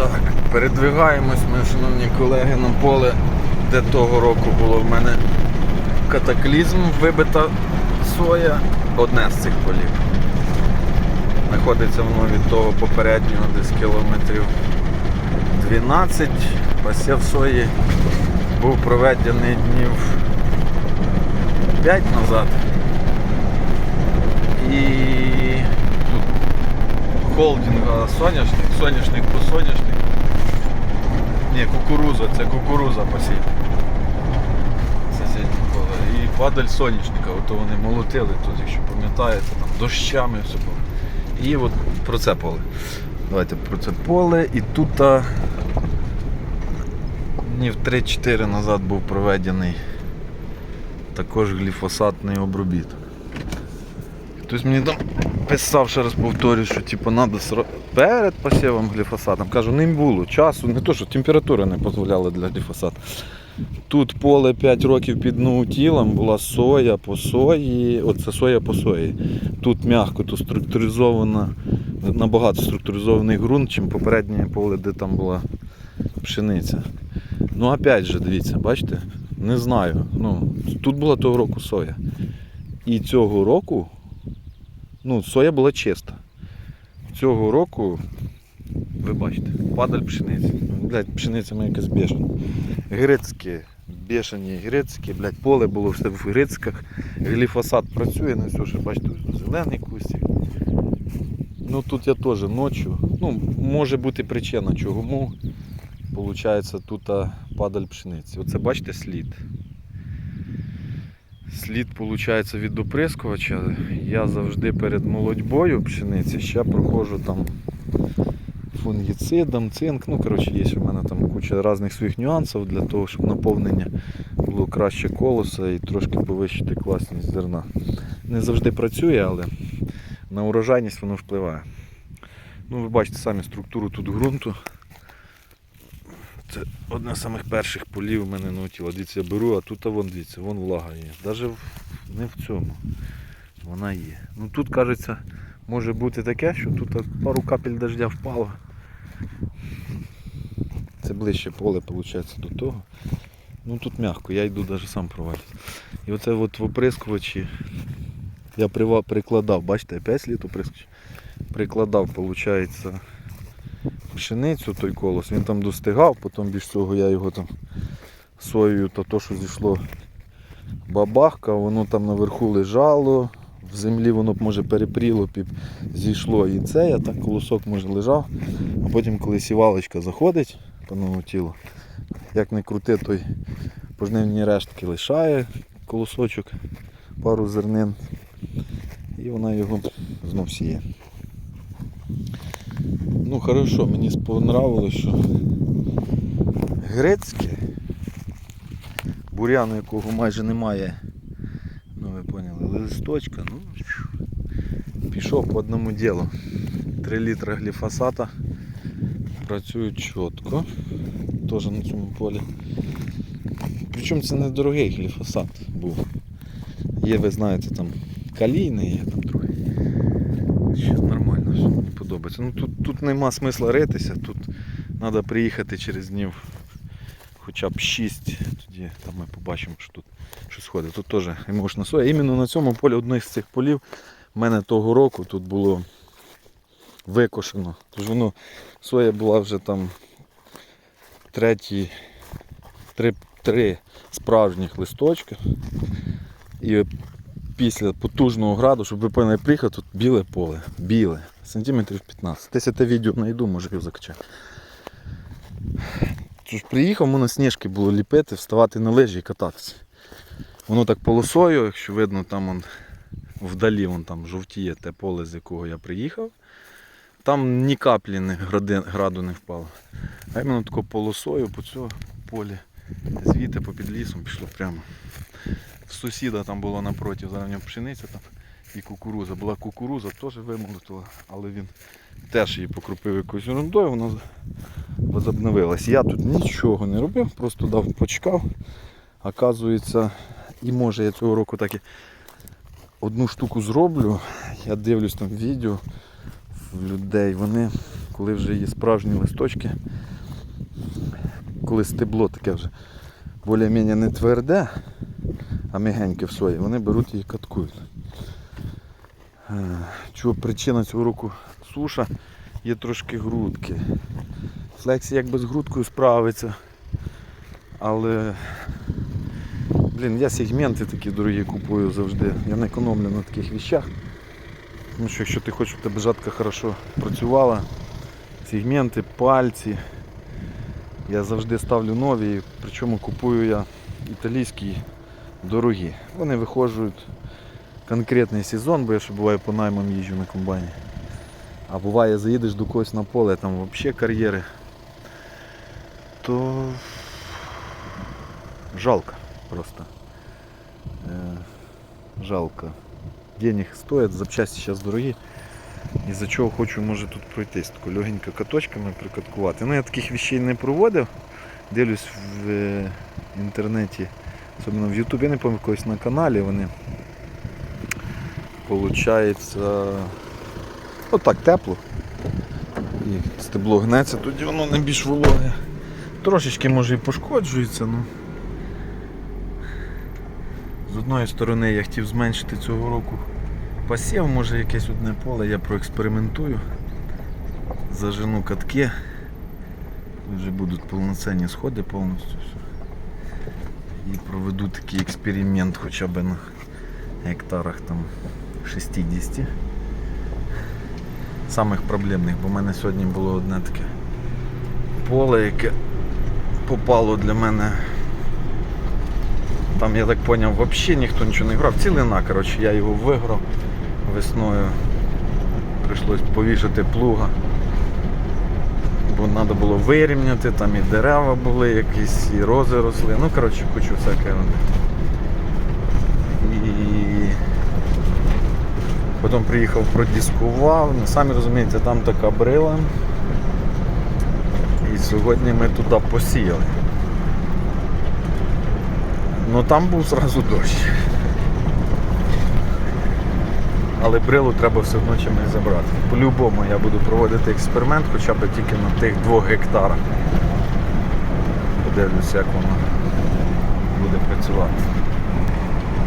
Так, передвигаємось ми, шановні колеги, на поле, де того року було в мене катаклізм, вибита соя, одне з цих полів. Знаходиться воно від того попереднього десь кілометрів 12. Посів сої був проведений днів 5 назад. І тут холдинга соняшник, соняшник по соняшник. Ні, кукуруза, це кукуруза поле. І падаль соняшника, ото вони молотили тут, якщо пам'ятаєте, там дощами все було. І от про це поле. Давайте про це поле. І тут днів 3-4 назад був проведений також гліфосатний обробіток. Хтось мені там писав, ще раз повторюю, що типу, треба сра- перед посівом гліфосатом. Кажу, не було часу, не то, що температура не дозволяла для гліфосату. Тут поле 5 років під ноутілом, була соя по сої, оце соя по сої. Тут м'яко, тут структуризована, набагато структуризований ґрунт, чим попереднє поле, де там була пшениця. Ну опять же, дивіться, бачите? Не знаю. Ну, тут була того року соя. І цього року ну, соя була чиста. Цього року, ви бачите, падаль пшениці. Блядь, пшениця моя якась бешена. Грецькі, бешені грецькі, блядь, поле було все в грецьках. Гліфосат працює, не все, що бачите, зелений кустик. Ну тут я теж ночі. Ну, може бути причина чому. Получається, тут падаль пшениці. Оце бачите слід. Слід, виходить, від оприскувача. Я завжди перед молодьбою пшениці ще проходжу там фунгіцидом, цинк. Ну, коротше, є у мене там куча різних своїх нюансів для того, щоб наповнення було краще колоса і трошки повищити класність зерна. Не завжди працює, але на урожайність воно впливає. Ну, ви бачите самі структуру тут ґрунту. Це одне з самих перших полів у мене наутіла. Дивіться, я беру, а тут а вон дивіться, вон влага є. Навіть не в цьому. Вона є. Ну тут кажеться, може бути таке, що тут пару капель дождя впало. Це ближче поле, виходить, до того. Ну тут м'яко, я йду навіть сам провалюсь. І оце от в оприскувачі я прикладав, бачите, опять слід оприскувач. Прикладав, виходить, пшеницю той колос, він там достигав, потім більш цього я його там соєю, то то, що зійшло бабахка, воно там наверху лежало, в землі воно б, може перепріло, піп, зійшло і це, а так колосок може лежав. А потім, коли сівалочка заходить по новому тілу, як не крути, той пожнивні рештки лишає колосочок, пару зернин, і вона його знов сіє. Ну хорошо, мені спонравилось, що грецьке, буряну якого майже немає, ну ви поняли, листочка, ну пішов по одному ділу. 3 літра гліфосата працюють чітко, теж на цьому полі. Причому це не дорогий гліфосат був. Є, ви знаєте, там калійний, є там другий. Ще нормально, мені подобається. Ну тут, тут нема смисла ритися, тут треба приїхати через днів хоча б 6, тоді там ми побачимо, що тут щось ходить. Тут теж емошна соя. Іменно на цьому полі, одне з цих полів, в мене того року тут було викошено. Тож воно соя була вже там треті, три, три справжніх листочка. І після потужного граду, щоб ви поняли, приїхав тут біле поле. Біле. Сантиметрів 15. Десь я те відео знайду, може його закачати. Приїхав, можна сніжки було ліпити, вставати на лижі і кататися. Воно так полосою, якщо видно, там он, вдалі вон там жовтіє те поле, з якого я приїхав. Там ні каплі не, граду не впало. А іменно тако полосою по цьому полі. Звідти попід лісом пішло прямо. Сусіда там було напроти, зараз в нього пшениця там і кукуруза. Була кукуруза, теж вимолотила, але він теж її покрупив якоюсь ерундою, вона возобновилась. Я тут нічого не робив, просто дав почекав. Оказується, і може я цього року так і одну штуку зроблю. Я дивлюсь там відео в людей, вони коли вже є справжні листочки, коли стебло таке вже більш-менш не тверде, а м'ягеньке в сої, вони беруть і каткують. Е, Чого причина цього року суша, є трошки грудки. Флексі якби з грудкою справиться. Але блін, я сегменти такі дорогі купую завжди. Я не економлю на таких вещах. Тому що якщо ти хочеш, щоб тебе жатка хорошо працювала, сегменти, пальці. Я завжди ставлю нові, причому купую я італійські дорогі. Вони виходжують конкретний сезон, бо я ще буває по наймам їжджу на комбайні. А буває заїдеш до когось на поле, там взагалі кар'єри. То жалко просто. Е, жалко. Денег стоять, запчасті зараз дорогі. І за чого хочу може тут пройтись, тако легенько каточками прикаткувати. Ну я таких вещей не проводив. Дивлюсь в е, інтернеті, особливо в Ютубі, я не пам'ятаю когось на каналі вони. Получається отак тепло. І стебло гнеться, тоді воно не більш вологе. Трошечки може і пошкоджується, ну. З одної сторони я хотів зменшити цього року посів, може якесь одне поле, я проекспериментую. Зажену катки. Вже будуть повноцінні сходи повністю. І проведу такий експеримент хоча б на гектарах там 60. Самих проблемних, бо в мене сьогодні було одне таке поле, яке попало для мене. Там, я так зрозумів, взагалі ніхто нічого не грав. Цілина, коротше, я його виграв весною. Прийшлось повішати плуга. Бо треба було вирівняти, там і дерева були якісь, і рози росли. Ну, коротше, кучу всяке. І потім приїхав, продіскував. Ну, самі розумієте, там така брила. І сьогодні ми туди посіяли. Ну там був зразу дощ. Але брилу треба все одно чимось забрати. По-любому я буду проводити експеримент хоча б тільки на тих двох гектарах. Подивлюся, як воно буде працювати.